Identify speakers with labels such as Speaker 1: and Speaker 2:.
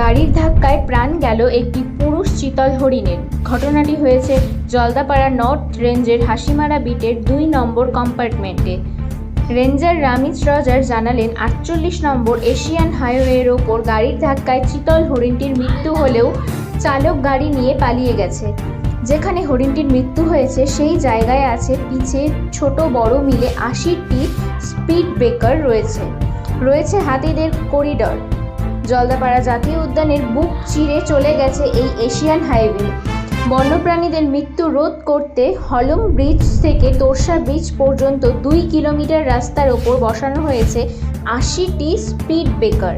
Speaker 1: গাড়ির ধাক্কায় প্রাণ গেল একটি পুরুষ চিতল হরিণের। ঘটনাটি হয়েছে জলদাপাড়া নর্থ রেঞ্জের হাসিমারা বিটের দুই নম্বর কম্পার্টমেন্টে। রেঞ্জার রামিজ রজার জানালেন, আটচল্লিশ নম্বর এশিয়ান হাইওয়ের ওপর গাড়ির ধাক্কায় চিতল হরিণটির মৃত্যু হলেও চালক গাড়ি নিয়ে পালিয়ে গেছে। যেখানে হরিণটির মৃত্যু হয়েছে, সেই জায়গায় আছে পিছে ছোট বড় মিলে আশিটি স্পিড ব্রেকার রয়েছে। রয়েছে হাতিদের করিডর। জলদাপাড়া জাতীয় উদ্যানের বুক চিরে চলে গেছে এই এশিয়ান হাইওয়ে। বন্যপ্রাণীদের মৃত্যু রোধ করতে হলম ব্রিজ থেকে তোরসা ব্রিজ পর্যন্ত দুই কিলোমিটার রাস্তার ওপর বসানো হয়েছে আশিটি স্পিড ব্রেকার।